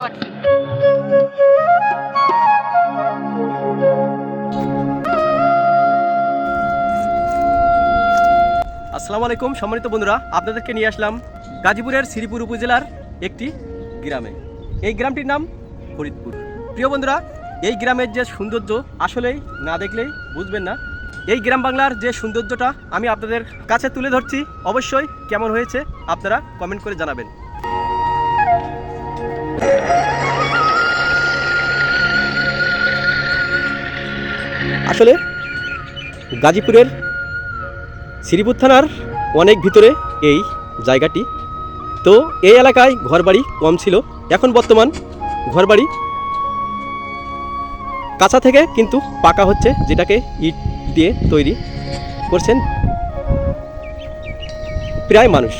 আসসালামু আলাইকুম, সম্মানিত বন্ধুরা, আপনাদেরকে নিয়ে আসলাম গাজীপুরের শ্রীপুর উপজেলার একটি গ্রামে। এই গ্রামটির নাম ফরিদপুর। প্রিয় বন্ধুরা, এই গ্রামের যে সৌন্দর্য আসলেই না দেখলেই বুঝবেন না। এই গ্রাম বাংলার যে সৌন্দর্যটা আমি আপনাদের কাছে তুলে ধরছি, অবশ্যই কেমন হয়েছে আপনারা কমেন্ট করে জানাবেন। আসলে গাজীপুরের শ্রীপুর থানার অনেক ভিতরে এই জায়গাটি। তো এই এলাকায় ঘরবাড়ি কম ছিল। এখন বর্তমান ঘরবাড়ি কাঁচা থেকে কিন্তু পাকা হচ্ছে, যেটাকে ইট দিয়ে তৈরি করছেন প্রায় মানুষ।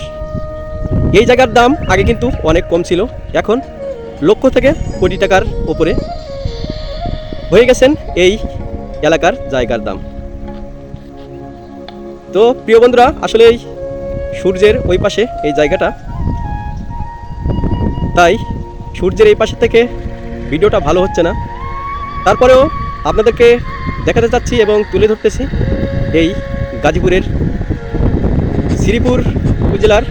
এই জায়গার দাম আগে কিন্তু অনেক কম ছিল। এখন লক্ষ থেকে কোটি টাকার ওপরে হয়ে গেছেন এই এলাকার জায়গার দাম। তো প্রিয় বন্ধুরা, আসলে এই সূর্যের ওই পাশে এই জায়গাটা, তাই সূর্যের এই পাশে থেকে ভিডিওটা ভালো হচ্ছে না। তারপরেও আপনাদেরকে দেখাতে চাচ্ছি এবং তুলে ধরতেছি এই গাজীপুরের শ্রীপুর উপজেলার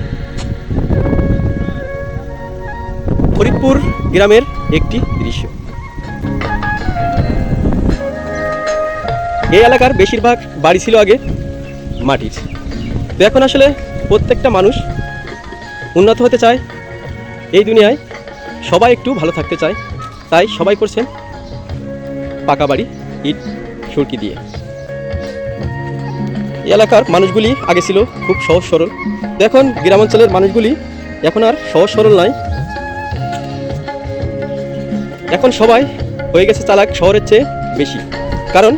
ফরিদপুর গ্রামের একটি দৃশ্য। এই এলাকার বেশিরভাগ বাড়ি ছিল আগে মাটির। তো এখন আসলে প্রত্যেকটা মানুষ উন্নত হতে চায়। এই দুনিয়ায় সবাই একটু ভালো থাকতে চায়। তাই সবাই করছেন পাকা বাড়ি, ইট, সুরকি দিয়ে। এলাকার মানুষগুলি আগে ছিল খুব সহজ সরল। এখন গ্রামাঞ্চলের মানুষগুলি এখন আর সহজ সরল নয়। এখন সবাই হয়ে গেছে চালাক শহরের চেয়ে বেশি কারণ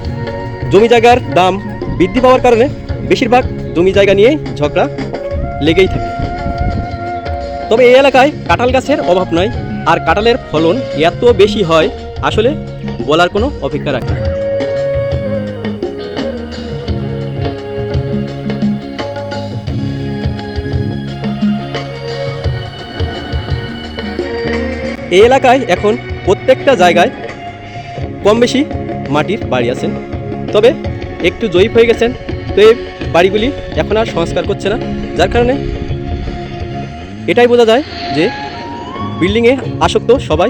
জমি জায়গার দাম বৃদ্ধি পাওয়ার কারণে বেশিরভাগ জমি জায়গা নিয়েই ঝগড়া লেগেই থাকে তবে এই এলাকায় কাঁঠাল গাছের অভাব নয় আর কাঁঠালের ফলন এত বেশি হয় আসলে বলার কোনো অপেক্ষা রাখে না। এই এলাকায় এখন প্রত্যেকটা জায়গায় কম বেশি মাটির বাড়ি আছেন তবে একটু জয়ীফ হয়ে গেছেন, তো এই বাড়িগুলি এখন আর সংস্কার করছে না। যার কারণে এটাই বোঝা যায় যে বিল্ডিংয়ে আসক্ত সবাই,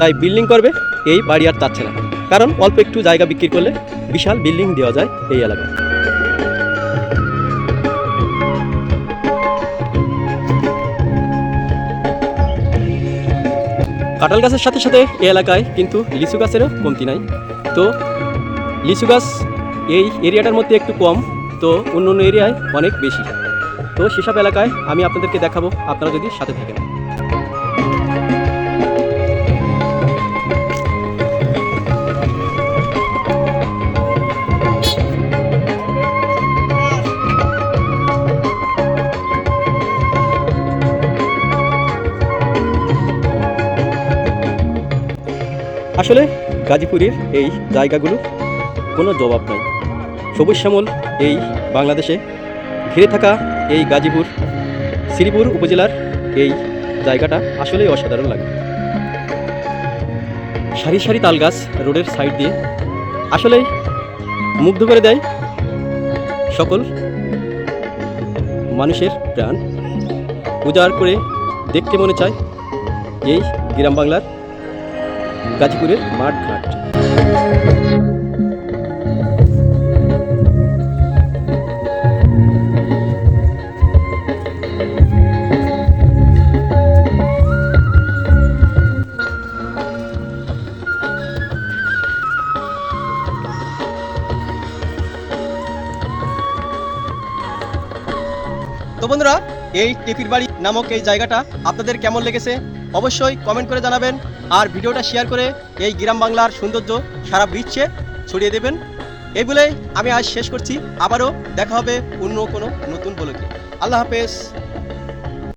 তাই বিল্ডিং করবে, এই বাড়ি আর চাচ্ছে না। কারণ অল্প একটু জায়গা বিক্রি করলে বিশাল বিল্ডিং দেওয়া যায় এই এলাকায়। কাঁঠাল গাছের সাথে সাথে এই এলাকায় কিন্তু লিচু গাছেরও কমতি নাই। তো লিচু গাছ এই এরিয়াটার মধ্যে একটু কম, তো অন্য অন্য এরিয়ায় অনেক বেশি। তো সেসব এলাকায় আমি আপনাদেরকে দেখাবো, আপনারা যদি সাথে থাকেন। আসলে গাজীপুরের এই জায়গাগুলো কোনো জবাব নাই। সবুজ শ্যামল এই বাংলাদেশে ঘিরে থাকা এই গাজীপুর, শ্রীপুর উপজেলার এই জায়গাটা আসলেই অসাধারণ লাগে। সারি সারি তাল গাছ রোডের সাইড দিয়ে আসলেই মুগ্ধ করে দেয় সকল মানুষের প্রাণ। উজাড় করে দেখতে মনে চায় এই গ্রাম বাংলার গাজীপুরের মাঠ ঘাট। তো বন্ধুরা এই টেপির বাড়ি নামক এই জায়গাটা আপনাদের কেমন লেগেছে? অবশ্যই কমেন্ট করে জানাবেন আর ভিডিওটা শেয়ার করে এই গ্রাম বাংলার সৌন্দর্য সারা বিশ্বে ছড়িয়ে দেবেন। এই বলেই আমি আজ শেষ করছি। আবারও দেখা হবে অন্য কোনো নতুন বলকে আল্লাহ হাফেজ।